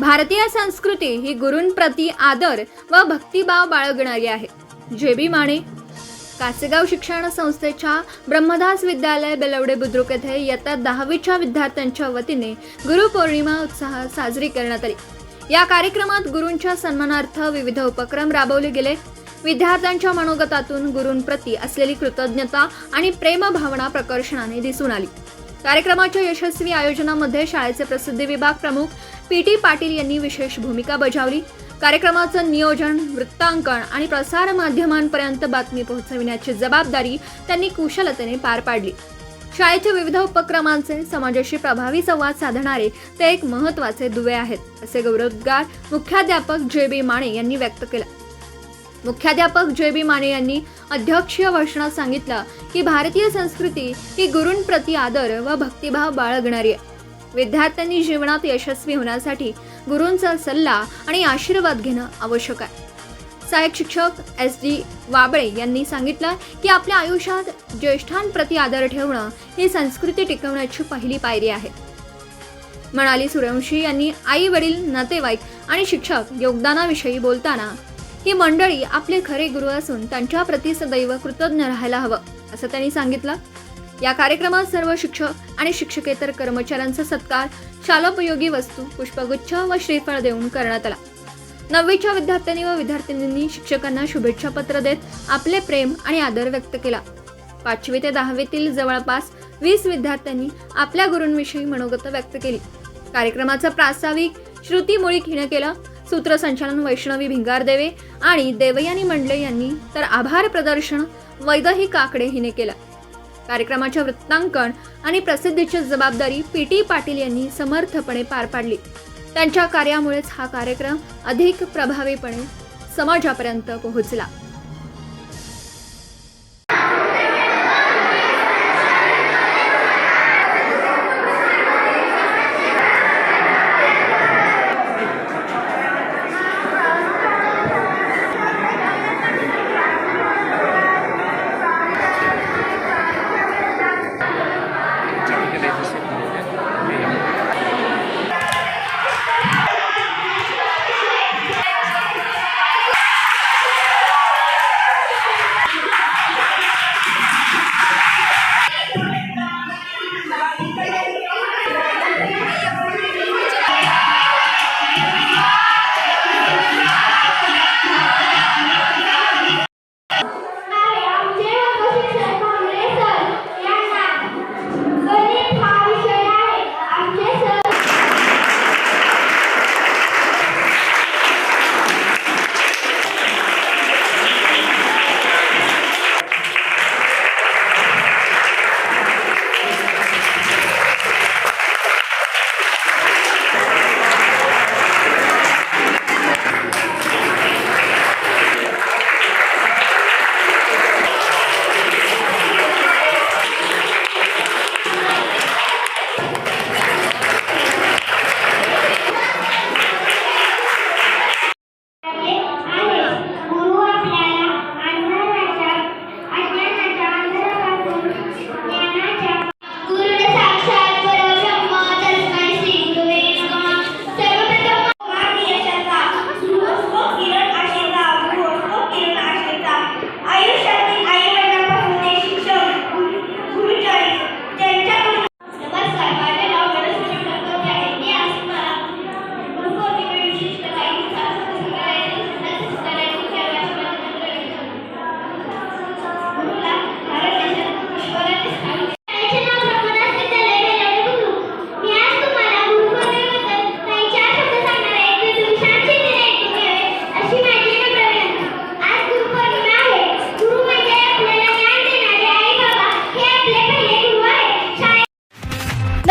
भारतीय संस्कृती ही गुरूंप्रती आदर व भक्तिभाव बाळगणारी आहे. जे बी माने कासेगाव शिक्षण संस्थेच्या ब्रह्मदास विद्यालय बेलवडे बुद्रुक येथे इयत्ता दहावीच्या विद्यार्थ्यांच्या वतीने गुरुपौर्णिमा उत्साहात साजरी करण्यात आली. या कार्यक्रमात गुरूंच्या सन्मानार्थ विविध उपक्रम राबवले गेले. विद्यार्थ्यांच्या मनोगतातून गुरूंप्रती असलेली कृतज्ञता आणि प्रेमभावना प्रकर्षणाने दिसून आली. कार्यक्रमाच्या यशस्वी आयोजनामध्ये शाळेचे प्रसिद्धी विभाग प्रमुख पी टी पाटील यांनी विशेष भूमिका बजावली. कार्यक्रमाचं नियोजन वृत्तांकन आणि प्रसार माध्यमांपर्यंत बातमी पोहोचविण्याची जबाबदारी त्यांनी कुशलतेने पार पाडली. शाळेच्या विविध उपक्रमांचे समाजाशी प्रभावी संवाद साधणारे ते एक महत्त्वाचे दुवे आहेत असे गौरवोद्गार मुख्याध्यापक जे बी माने यांनी व्यक्त केला. मुख्याध्यापक जे बी माने यांनी अध्यक्षीय भाषणात सांगितलं की भारतीय संस्कृती ही गुरूंप्रती आदर व भक्तिभाव बाळगणारी आहे. विद्यार्थ्यांनी जीवनात यशस्वी होण्यासाठी गुरूंचा सल्ला आणि आशीर्वाद घेणं आवश्यक आहे. सहाय्यक शिक्षक एस डी वाबळे यांनी सांगितलं की आपल्या आयुष्यात ज्येष्ठांप्रती आदर ठेवणं ही संस्कृती टिकवण्याची पहिली पायरी आहे. म्हणाली सूर्यवंशी यांनी आई वडील नातेवाईक आणि शिक्षक योगदानाविषयी बोलताना ही मंडळी आपले खरे गुरु असून त्यांच्याप्रती सदैव कृतज्ञ राहायला हवं असं त्यांनी सांगितलं. या कार्यक्रमात सर्व शिक्षक आणि शिक्षकेतर कर्मचाऱ्यांचा सत्कार शालोपयोगी वस्तू पुष्पगुच्छ व श्रीफळ देऊन करण्यात आला. नववीच्या विद्यार्थ्यांनी व विद्यार्थिनींनी शिक्षकांना शुभेच्छा पत्र देत आपले प्रेम आणि आदर व्यक्त केला. पाचवी ते दहावीतील जवळपास वीस विद्यार्थ्यांनी आपल्या गुरूंविषयी मनोगत व्यक्त केली. कार्यक्रमाचा प्रास्ताविक श्रुती मुळीक हिनं केलं सूत्रसंचालन वैष्णवी भिंगारदेवे आणि देवयानी मंडले यांनी तर आभार प्रदर्शन वैदही काकडे हिने केलं. कार्यक्रमाच्या वृत्तांकन आणि प्रसिद्धीची जबाबदारी पी टी पाटील यांनी समर्थपणे पार पाडली. त्यांच्या कार्यामुळेच हा कार्यक्रम अधिक प्रभावीपणे समाजापर्यंत पोहोचला.